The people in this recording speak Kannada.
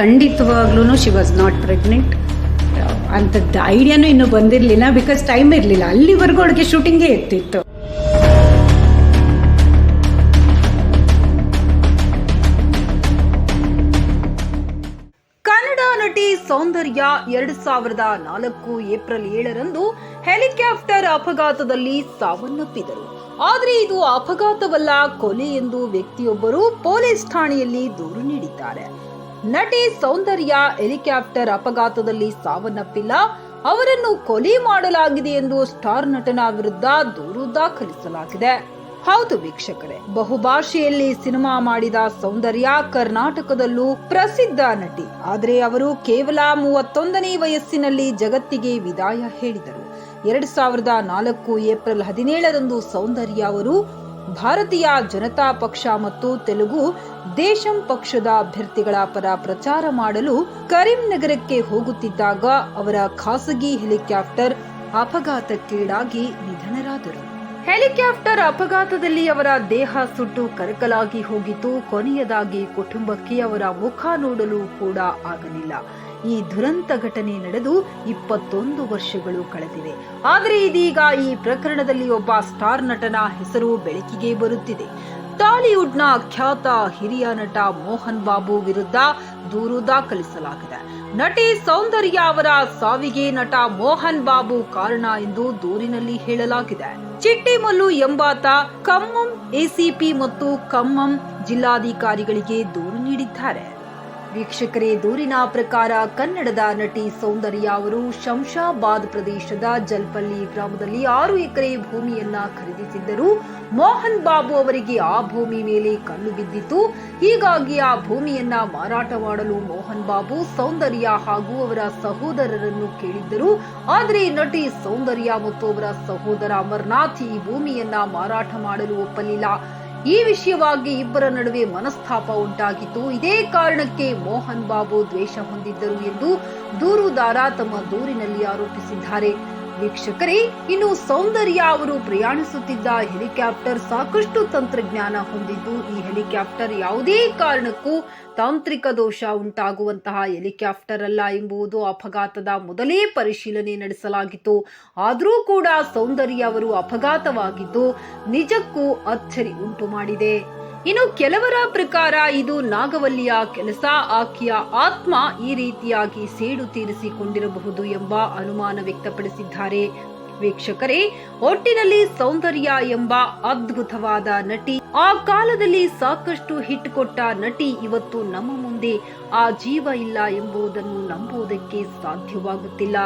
ಖಂಡಿತವಾಗ್ಲೂ ಶಿ ವಾಸ್ ನಾಟ್ ಪ್ರೆಗ್ನೆಂಟ್ ಅಂಥದ್ದು ಐಡಿಯಾನು ಇನ್ನೂ ಬಂದಿರಲಿಲ್ಲ ಬಿಕಾಸ್ ಟೈಮ್ ಇರಲಿಲ್ಲ. ಅಲ್ಲಿವರೆಗೂ ಅವಳಿಗೆ ಶೂಟಿಂಗೇ ಇರ್ತಿತ್ತು. ಕನ್ನಡ ನಟಿ ಸೌಂದರ್ಯ ಎರಡ್ ಸಾವಿರದ ನಾಲ್ಕು ಏಪ್ರಿಲ್ ಏಳರಂದು ಹೆಲಿಕಾಪ್ಟರ್ ಅಪಘಾತದಲ್ಲಿ ಸಾವನ್ನಪ್ಪಿದರು. ಆದರೆ ಇದು ಅಪಘಾತವಲ್ಲ, ಕೊಲೆ ಎಂದು ವ್ಯಕ್ತಿಯೊಬ್ಬರು ಪೊಲೀಸ್ ಠಾಣೆಯಲ್ಲಿ ದೂರು ನೀಡಿದ್ದಾರೆ. ನಟಿ ಸೌಂದರ್ಯ ಹೆಲಿಕಾಪ್ಟರ್ ಅಪಘಾತದಲ್ಲಿ ಸಾವನ್ನಪ್ಪಿಲ್ಲ. ಅವರನ್ನು ಕೊಲೆ ಮಾಡಲಾಗಿದೆ ಎಂದು ಸ್ಟಾರ್ ನಟನ ವಿರುದ್ಧ ದೂರು ದಾಖಲಿಸಲಾಗಿದೆ. ಹೌದು ವೀಕ್ಷಕರೇ, ಬಹುಭಾಷೆಯಲ್ಲಿ ಸಿನಿಮಾ ಮಾಡಿದ ಸೌಂದರ್ಯ ಕರ್ನಾಟಕದಲ್ಲೂ ಪ್ರಸಿದ್ಧ ನಟಿ. ಆದರೆ ಅವರು ಕೇವಲ ಮೂವತ್ತೊಂದನೇ ವಯಸ್ಸಿನಲ್ಲಿ ಜಗತ್ತಿಗೆ ವಿದಾಯ ಹೇಳಿದರು. ಎರಡ್ ಸಾವಿರದ ನಾಲ್ಕು ಏಪ್ರಿಲ್ ಹದಿನೇಳರಂದು ಸೌಂದರ್ಯ ಅವರು ಭಾರತೀಯ ಜನತಾ ಪಕ್ಷ ಮತ್ತು ತೆಲುಗು ದೇಶಂ ಪಕ್ಷದ ಅಭ್ಯರ್ಥಿಗಳ ಪರ ಪ್ರಚಾರ ಮಾಡಲು ಕರೀಂನಗರಕ್ಕೆ ಹೋಗುತ್ತಿದ್ದಾಗ ಅವರ ಖಾಸಗಿ ಹೆಲಿಕಾಪ್ಟರ್ ಅಪಘಾತಕ್ಕೀಡಾಗಿ ನಿಧನರಾದರು. ಹೆಲಿಕಾಪ್ಟರ್ ಅಪಘಾತದಲ್ಲಿ ಅವರ ದೇಹ ಸುಟ್ಟು ಕರಕಲಾಗಿ ಹೋಗಿತು ಕೊನೆಯದಾಗಿ ಕುಟುಂಬಕ್ಕೆ ಅವರ ಮುಖ ನೋಡಲು ಕೂಡ ಆಗಲಿಲ್ಲ. ಈ ದುರಂತ ಘಟನೆ ನಡೆದು ಇಪ್ಪತ್ತೊಂದು ವರ್ಷಗಳು ಕಳೆದಿವೆ. ಆದರೆ ಇದೀಗ ಈ ಪ್ರಕರಣದಲ್ಲಿ ಒಬ್ಬ ಸ್ಟಾರ್ ನಟನ ಹೆಸರು ಬೆಳಕಿಗೆ ಬರುತ್ತಿದೆ. ಟಾಲಿವುಡ್ನ ಖ್ಯಾತ ಹಿರಿಯ ನಟ ಮೋಹನ್ ಬಾಬು ವಿರುದ್ಧ ದೂರು ದಾಖಲಿಸಲಾಗಿದೆ. ನಟಿ ಸೌಂದರ್ಯ ಅವರ ಸಾವಿಗೆ ನಟ ಮೋಹನ್ ಬಾಬು ಕಾರಣ ಎಂದು ದೂರಿನಲ್ಲಿ ಹೇಳಲಾಗಿದೆ. ಚಿಟ್ಟಿಮಲ್ಲು ಎಂಬಾತ ಕಮ್ಮಂ ಎಸಿಪಿ ಮತ್ತು ಕಮ್ಮಂ ಜಿಲ್ಲಾಧಿಕಾರಿಗಳಿಗೆ ದೂರು ನೀಡಿದ್ದಾರೆ. ವೀಕ್ಷಕರೇ, ದೂರಿನ ಪ್ರಕಾರ ಕನ್ನಡದ ನಟಿ ಸೌಂದರ್ಯ ಅವರು ಶಂಶಾಬಾದ್ ಪ್ರದೇಶದ ಜಲ್ಪಲ್ಲಿ ಗ್ರಾಮದಲ್ಲಿ ಆರು ಎಕರೆ ಭೂಮಿಯನ್ನ ಖರೀದಿಸಿದ್ದರು. ಮೋಹನ್ ಬಾಬು ಅವರಿಗೆ ಆ ಭೂಮಿ ಮೇಲೆ ಕಲ್ಲು ಬಿದ್ದಿತ್ತು. ಹೀಗಾಗಿ ಆ ಭೂಮಿಯನ್ನ ಮಾರಾಟ ಮಾಡಲು ಮೋಹನ್ ಬಾಬು ಸೌಂದರ್ಯ ಹಾಗೂ ಅವರ ಸಹೋದರರನ್ನು ಕೇಳಿದ್ದರು. ಆದರೆ ನಟಿ ಸೌಂದರ್ಯ ಮತ್ತು ಅವರ ಸಹೋದರ ಅಮರ್ನಾಥ್ ಈ ಭೂಮಿಯನ್ನ ಮಾರಾಟ ಮಾಡಲು ಒಪ್ಪಲಿಲ್ಲ. ಈ ವಿಷಯವಾಗಿ ಇಬ್ಬರ ನಡುವೆ ಮನಸ್ತಾಪ ಉಂಟಾಗಿತ್ತು. ಇದೇ ಕಾರಣಕ್ಕೆ ಮೋಹನ್ ಬಾಬು ದ್ವೇಷ ಹೊಂದಿದ್ದರು ಎಂದು ದೂರುದಾರ ತಮ್ಮ ದೂರಿನಲ್ಲಿ ಆರೋಪಿಸಿದ್ದಾರೆ. ವೀಕ್ಷಕರೇ, ಇನ್ನು ಸೌಂದರ್ಯ ಅವರು ಪ್ರಯಾಣಿಸುತ್ತಿದ್ದ ಹೆಲಿಕಾಪ್ಟರ್ ಸಾಕಷ್ಟು ತಂತ್ರಜ್ಞಾನ ಹೊಂದಿದ್ದು, ಈ ಹೆಲಿಕಾಪ್ಟರ್ ಯಾವುದೇ ಕಾರಣಕ್ಕೂ ತಾಂತ್ರಿಕ ದೋಷ ಉಂಟಾಗುವಂತಹ ಹೆಲಿಕಾಪ್ಟರ್ ಅಲ್ಲ ಎಂಬುದು ಅಪಘಾತದ ಮೊದಲೇ ಪರಿಶೀಲನೆ ನಡೆಸಲಾಗಿತ್ತು. ಆದರೂ ಕೂಡ ಸೌಂದರ್ಯ ಅವರು ಅಪಘಾತವಾಗಿದ್ದು, ನಿಜಕ್ಕೂ ಅಚ್ಚರಿ ಉಂಟು ಮಾಡಿದೆ ಇನ್ನು ಕೆಲವರ ಪ್ರಕಾರ ಇದು ನಾಗವಲ್ಲಿಯ ಕೆಲಸ. ಆಕೆಯ ಆತ್ಮ ಈ ರೀತಿಯಾಗಿ ಸೇಡು ತೀರಿಸಿಕೊಂಡಿರಬಹುದು ಎಂಬ ಅನುಮಾನ ವ್ಯಕ್ತಪಡಿಸಿದ್ದಾರೆ. ವೀಕ್ಷಕರೇ, ಒಟ್ಟಿನಲ್ಲಿ ಸೌಂದರ್ಯ ಎಂಬ ಅದ್ಭುತವಾದ ನಟಿ, ಆ ಕಾಲದಲ್ಲಿ ಸಾಕಷ್ಟು ಹಿಟ್ ಕೊಟ್ಟ ನಟಿ ಇವತ್ತು ನಮ್ಮ ಮುಂದೆ. ಆ ಜೀವ ಇಲ್ಲ ಎಂಬುದನ್ನು ನಂಬುವುದಕ್ಕೆ ಸಾಧ್ಯವಾಗುತ್ತಿಲ್ಲ.